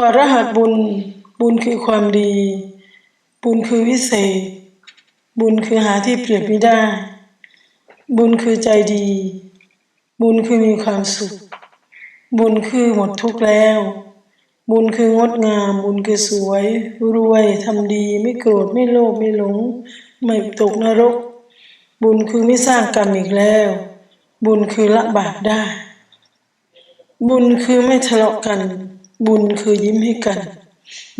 พอรหัสบุญ บุญคือความดี บุญคือวิเศษ บุญคือหาที่เปรียบไม่ได้ บุญคือใจดี บุญคือมีความสุข บุญคือหมดทุกข์แล้ว บุญคืองดงาม บุญคือสวย รวยทำดี ไม่โกรธไม่โลภไม่หลง ไม่ตกนรก บุญคือไม่สร้างกรรมอีกแล้ว บุญคือละบาปได้ บุญคือไม่ทะเลาะกัน บุญคือยิ้มให้กัน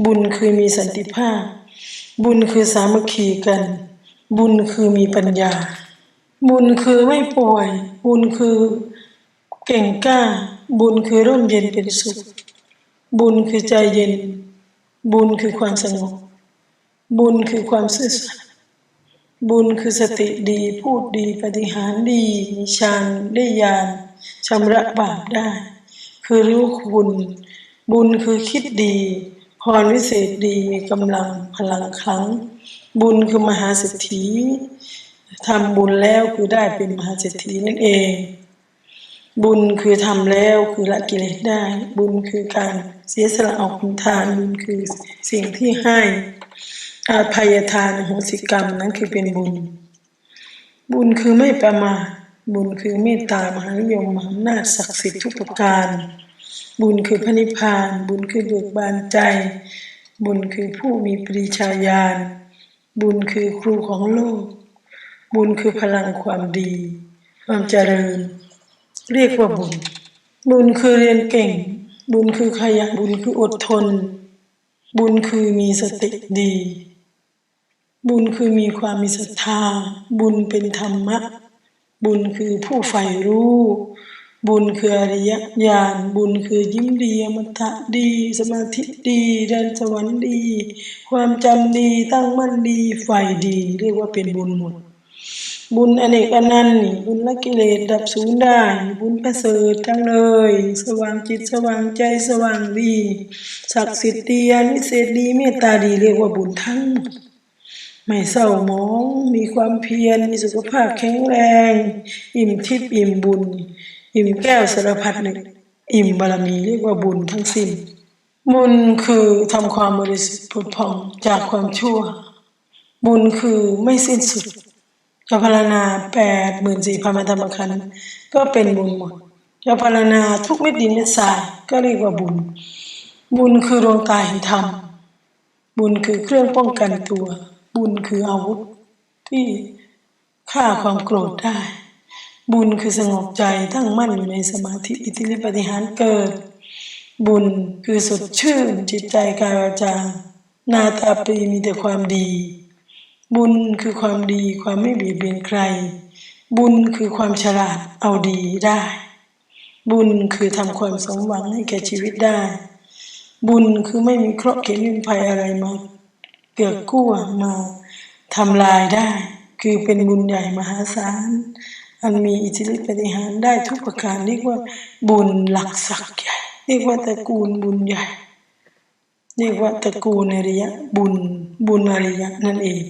บุญคือมีสันติภาพ บุญคือสามัคคีกัน บุญคือมีปัญญา บุญคือไม่ป่วย บุญคือเก่งกล้า บุญคือร่มเย็นเป็นสุข บุญคือใจเย็น บุญคือความสงบ บุญคือความซื่อสัตย์บุญคือสติดีพูดดีปฏิหารดีมีฌานได้ญาณชำระบาปได้ คือรู้คุณ บุญคือคิดดี พรวิเศษดีมีกำลังพลังครั้ง บุญคือมหาเศรษฐีทำบุญแล้วคือได้เป็นมหาเศรษฐีนั่นเอง บุญคือทำแล้วคือละกิเลสได้ บุญคือการเสียสละออกคุณทานบุญคือสิ่งที่ให้อาภัยทานโหสิกรรมนั้นคือเป็นบุญ บุญคือไม่ประมาทบุญคือเมตตามหานิยมมหาอำนาจศักดิ์สิทธิ์ทุกประการ บุญคือพระนิพพาน บุญคือเบิกบานใจ บุญคือผู้มีปริชาญาณ บุญคือครูของโลก บุญคือพลังความดี ความเจริญ เรียกว่าบุญ บุญคือเรียนเก่ง บุญคือขยัน บุญคืออดทน บุญคือมีสติดี บุญคือมีความมีศรัทธา บุญเป็นธรรมะ บุญคือผู้ใฝ่รู้ บุญคืออริยญาณ บุญคือยิ้มดีอมตะดี สมาธิดีเดินสวรรค์ดี ความจำดีตั้งมั่นดีใฝ่ดี เรียกว่าเป็นบุญหมด บุญอเนกอนันต์นี่บุญละกิเลสดับสูญได้ บุญประเสริฐทั้งเลย สว่างจิตสว่างใจสว่างดี ศักดิ์สิทธิ์ดีอนิเศษดีเมตตาดีเรียกว่าบุญทั้งหมดไม่เศร้าหมอง มีความเพียร มีสุขภาพแข็งแรง อิ่มทิพย์อิ่มบุญอิ่มแก้วสารพัดนึกอิ่มบารมีเรียกว่าบุญทั้งสิ้น บุญคือทำความบริสุทธิ์ผุดผ่องจากความชั่ว บุญคือไม่สิ้นสุดจะพารณาแปดหมื่นสี่พันธรรมขันก็เป็นบุญหมดจะพารณาทุกเม็ดดินเม็ดทรายก็เรียกว่าบุญ บุญคือดวงตาเห็นธรรมบุญคือเครื่องป้องกันตัว บุญคืออาวุธที่ฆ่าความโกรธได้ บุญคือสงบใจตั้งมั่นอยู่ในสมาธิอิทธิฤทธิปฏิหารเกิด บุญคือสดชื่นจิตใจกายวาจาหน้าตาปีมีแต่ความดี บุญคือความดีความไม่เบียดเบียนใคร บุญคือความฉลาดเอาดีได้ บุญคือทำความสมหวังให้แก่ชีวิตได้ บุญคือไม่มีเคราะห์เข็นวินภัยอะไรมาเกือกกู้มาทำลายได้ คือเป็นบุญใหญ่มหาศาล อันมีอิทธิฤทธิปฏิหารได้ทุกประการเรียกว่าบุญหลักศักดิ์ใหญ่เรียกว่าตระกูลบุญใหญ่ เรียกว่าตระกูลอริยะบุญบุญอริยะนั่นเอง